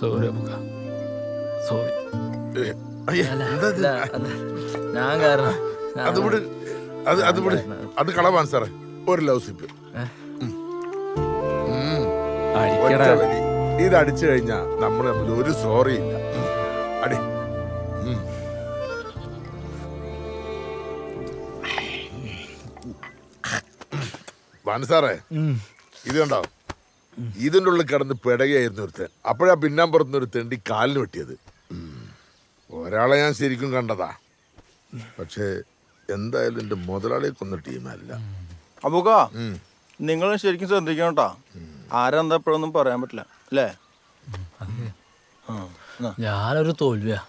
Sorry. അബുക്ക sorry? ഞാൻ കാരണം ഞാൻ- അത് സാറേ ഒരു ലവ് സിപ്പ് അടിക്കടാ. ഇത് അടിച്ചു കഴിഞ്ഞാ നമ്മൾ തമ്മിൽ ഒരു സോറി ഇല്ല. അടി. വാൻ സാറേ ഇത് കണ്ടോ? ഇതിന്റെ ഉള്ളിൽ കിടന്ന് പിടകയായിരുന്നു ഒരുത്തൻ. അപ്പോഴാ പിന്നാമ്പുറത്തുനിന്ന് ഒരു തെണ്ടി കാലിന് വെട്ടിയത്. ഒരാളെ ഞാൻ ശരിക്കും കണ്ടതാ. പക്ഷേ എന്തായാലും എന്റെ മുതലാളിയെ കൊന്ന ടീമല്ല. അബുക്ക നിങ്ങൾ ശരിക്കും ശ്രദ്ധിക്കണം കേട്ടോ ആരെന്താ എപ്പോഴൊന്നും പറയാൻ പറ്റില്ല അല്ലേ. ഞാനൊരു തോൽവിയാ.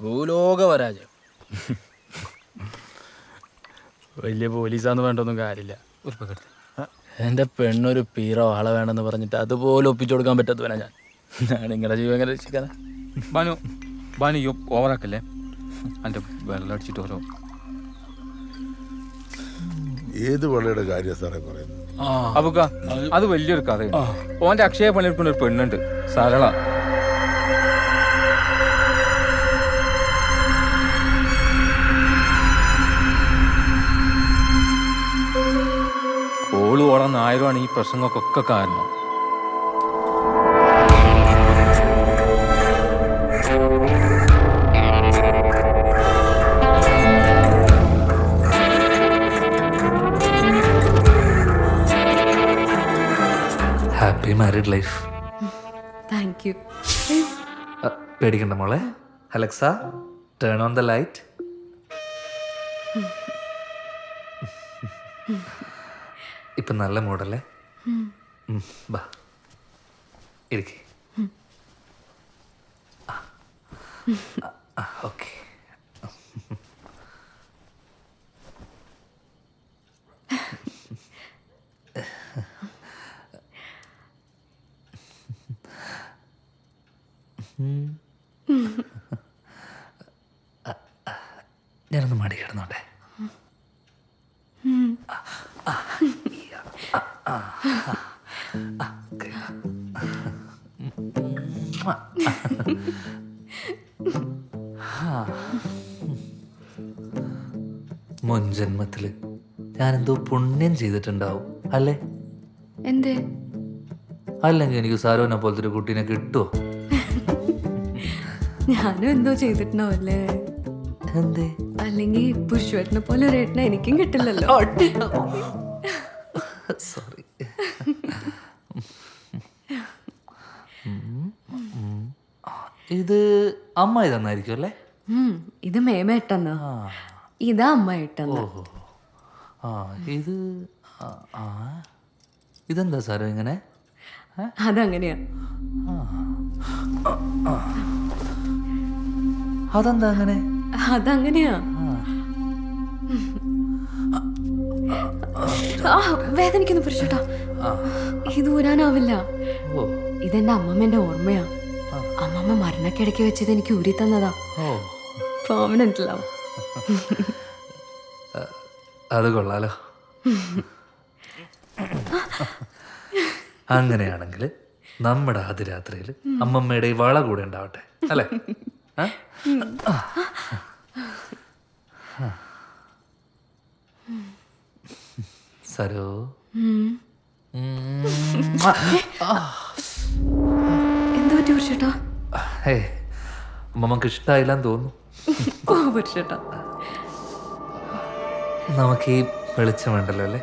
ഭൂലോക പരാജയം. വലിയ പോലീസാന്ന് വേണ്ടൊന്നും കാര്യമില്ല. എന്റെ പെണ്ണൊരു പീറോ ആളെ വേണമെന്ന് പറഞ്ഞിട്ട് അതുപോലെ ഒപ്പിച്ചു കൊടുക്കാൻ പറ്റാത്തവനാ ഞാൻ. ഞാൻ നിങ്ങളുടെ ജീവൻ എങ്ങനെ രക്ഷിക്കാനാ? ബാനു ബാനു ഈ ഓവറാക്കല്ലേ? എന്റെ വെള്ളം അടിച്ചിട്ട് ഓരോ ഏത് വെള്ളയുടെ കാര്യം സാറേ പറയുന്നത്? അബുക്ക അത് വലിയൊരു കഥയാണ് ഓന്റെ അക്ഷയ പണിയെടുക്കുന്ന ഒരു പെണ്ണുണ്ട് സരള. നായരുമാണ് ഈ പ്രശ്നങ്ങൾക്കൊക്കെ കാരണം. Happy married life thank you പേടിക്കണ്ട മോളെ. Alexa turn on the light ഇപ്പൊ നല്ല മൂടല്ലേ ബാ. ഇരിക്കെ. ഓക്കെ. ഞാനൊന്ന് മടി കിടന്നോട്ടെ. മുൻ ജന്മത്തിൽ ഞാനെന്തോ പുണ്യം ചെയ്തിട്ടുണ്ടാവും അല്ലേ? എന്തേ? അല്ലെങ്കിൽ എനിക്ക് സാരോനെ പോലത്തെ ഒരു കുട്ടീനെ കിട്ടുമോ ഞാനും എന്തോ ചെയ്തിട്ടുണ്ടാവല്ലേ? എന്തേ? അല്ലെങ്കിൽ പുരുഷേട്ടനെ പോലെ ഒരു ഏട്ടനെ എനിക്കും കിട്ടില്ലല്ലോ. സോറി. ഇത് അമ്മായി തന്നായിരിക്കും അല്ലേ? ഇത് ഇത് മേമേട്ടെന്നാ ഇതാ അമ്മ ഇട്ടെന്ന്. ആ ഇത് ആ, ഇതെന്താ സാറേ ഇങ്ങനെ? അതങ്ങനെയാ. അതെന്താ അങ്ങനെ? അതങ്ങനെയാ. വേദനിക്കുന്നു പുരുഷട്ടാ. ഇത് ഊരാനാവില്ല. ഓ. ഇതെന്റെ അമ്മമ്മന്റെ ഓർമ്മയാ. അമ്മമ്മ മരണക്കിടയ്ക്ക് വെച്ചത് എനിക്ക് ഊരി തന്നതാ. പെർമനന്റ് ലവ് അത് കൊള്ളാലോ. അങ്ങനെയാണെങ്കിൽ നമ്മുടെ ആദ്യ രാത്രിയിൽ അമ്മമ്മയുടെ ഈ വള കൂടെ ഉണ്ടാവട്ടെ അല്ലേ? ആ? സരോ. എന്താ പറ്റി ഇഷ്ടമായില്ലെന്ന് തോന്നുന്നു. ഓ നമുക്ക് ഈ വെളിച്ചം വേണ്ടല്ലോ അല്ലേ?